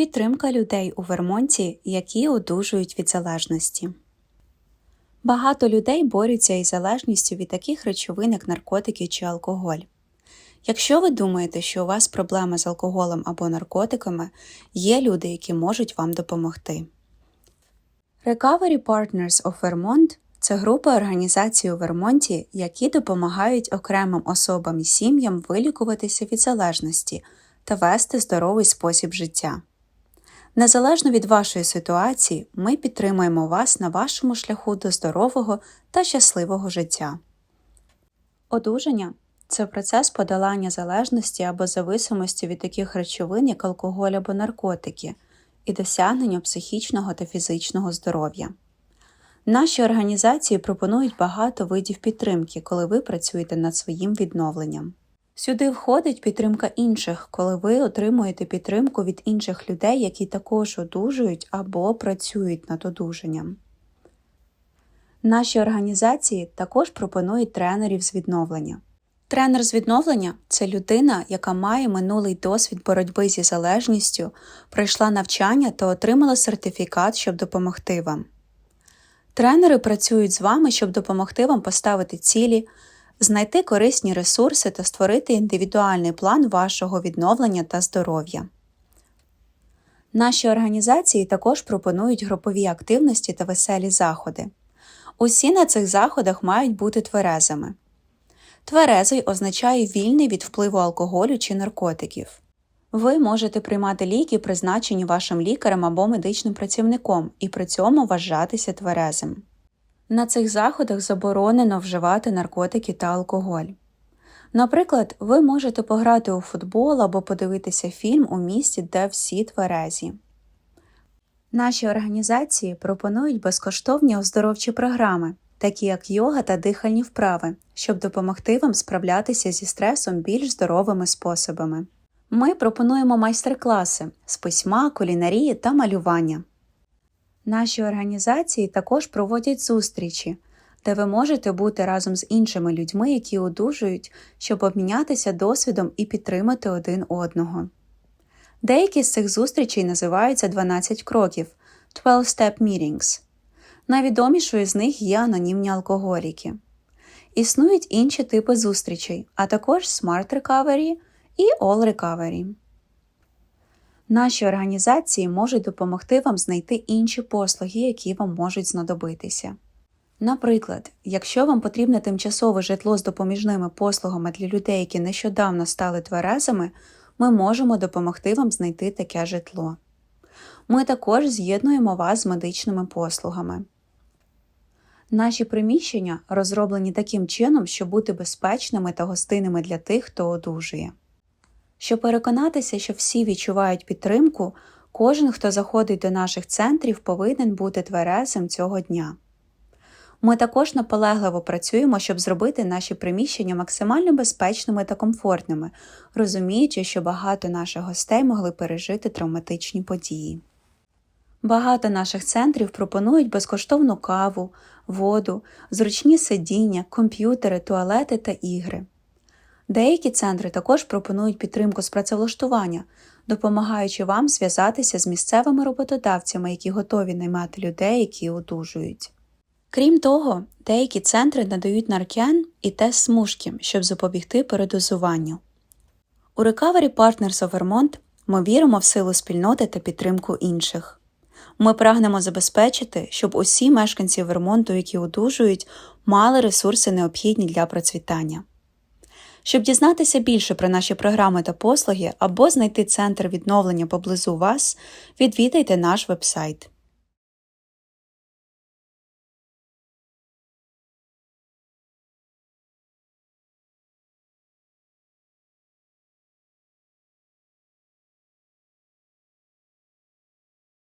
Підтримка людей у Вермонті, які одужують від залежності. Багато людей борються із залежністю від таких речовин, як наркотики чи алкоголь. Якщо ви думаєте, що у вас проблема з алкоголем або наркотиками, є люди, які можуть вам допомогти. Recovery Partners of Vermont – це група організацій у Вермонті, які допомагають окремим особам і сім'ям вилікуватися від залежності та вести здоровий спосіб життя. Незалежно від вашої ситуації, ми підтримуємо вас на вашому шляху до здорового та щасливого життя. Одужання це процес подолання залежності або зависимості від таких речовин, як алкоголь або наркотики, і досягнення психічного та фізичного здоров'я. Наші організації пропонують багато видів підтримки, коли ви працюєте над своїм відновленням. Сюди входить підтримка інших, коли ви отримуєте підтримку від інших людей, які також одужують або працюють над одужанням. Наші організації також пропонують тренерів з відновлення. Тренер з відновлення це людина, яка має минулий досвід боротьби зі залежністю, пройшла навчання та отримала сертифікат, щоб допомогти вам. Тренери працюють з вами, щоб допомогти вам поставити цілі, знайти корисні ресурси та створити індивідуальний план вашого відновлення та здоров'я. Наші організації також пропонують групові активності та веселі заходи. Усі на цих заходах мають бути тверезими. Тверезий означає вільний від впливу алкоголю чи наркотиків. Ви можете приймати ліки, призначені вашим лікарем або медичним працівником, і при цьому вважатися тверезим. На цих заходах заборонено вживати наркотики та алкоголь. Наприклад, ви можете пограти у футбол або подивитися фільм у місті, де всі тверезі. Наші організації пропонують безкоштовні оздоровчі програми, такі як йога та дихальні вправи, щоб допомогти вам справлятися зі стресом більш здоровими способами. Ми пропонуємо майстер-класи з письма, кулінарії та малювання. Наші організації також проводять зустрічі, де ви можете бути разом з іншими людьми, які одужують, щоб обмінятися досвідом і підтримати один одного. Деякі з цих зустрічей називаються 12 кроків 12-step meetings. Найвідомішою з них є анонімні алкоголіки. Існують інші типи зустрічей, а також Smart Recovery і All Recovery. Наші організації можуть допомогти вам знайти інші послуги, які вам можуть знадобитися. Наприклад, якщо вам потрібне тимчасове житло з допоміжними послугами для людей, які нещодавно стали тверезами, ми можемо допомогти вам знайти таке житло. Ми також з'єднуємо вас з медичними послугами. Наші приміщення розроблені таким чином, щоб бути безпечними та гостинними для тих, хто одужує. Щоб переконатися, що всі відчувають підтримку, кожен, хто заходить до наших центрів, повинен бути тверезим цього дня. Ми також наполегливо працюємо, щоб зробити наші приміщення максимально безпечними та комфортними, розуміючи, що багато наших гостей могли пережити травматичні події. Багато наших центрів пропонують безкоштовну каву, воду, зручні сидіння, комп'ютери, туалети та ігри. Деякі центри також пропонують підтримку з працевлаштування, допомагаючи вам зв'язатися з місцевими роботодавцями, які готові наймати людей, які одужують. Крім того, деякі центри надають наркян і тест смужки, щоб запобігти передозуванню. У Recovery Partners of Vermont ми віримо в силу спільноти та підтримку інших. Ми прагнемо забезпечити, щоб усі мешканці Вермонту, які одужують, мали ресурси необхідні для процвітання. Щоб дізнатися більше про наші програми та послуги або знайти центр відновлення поблизу вас, відвідайте наш вебсайт.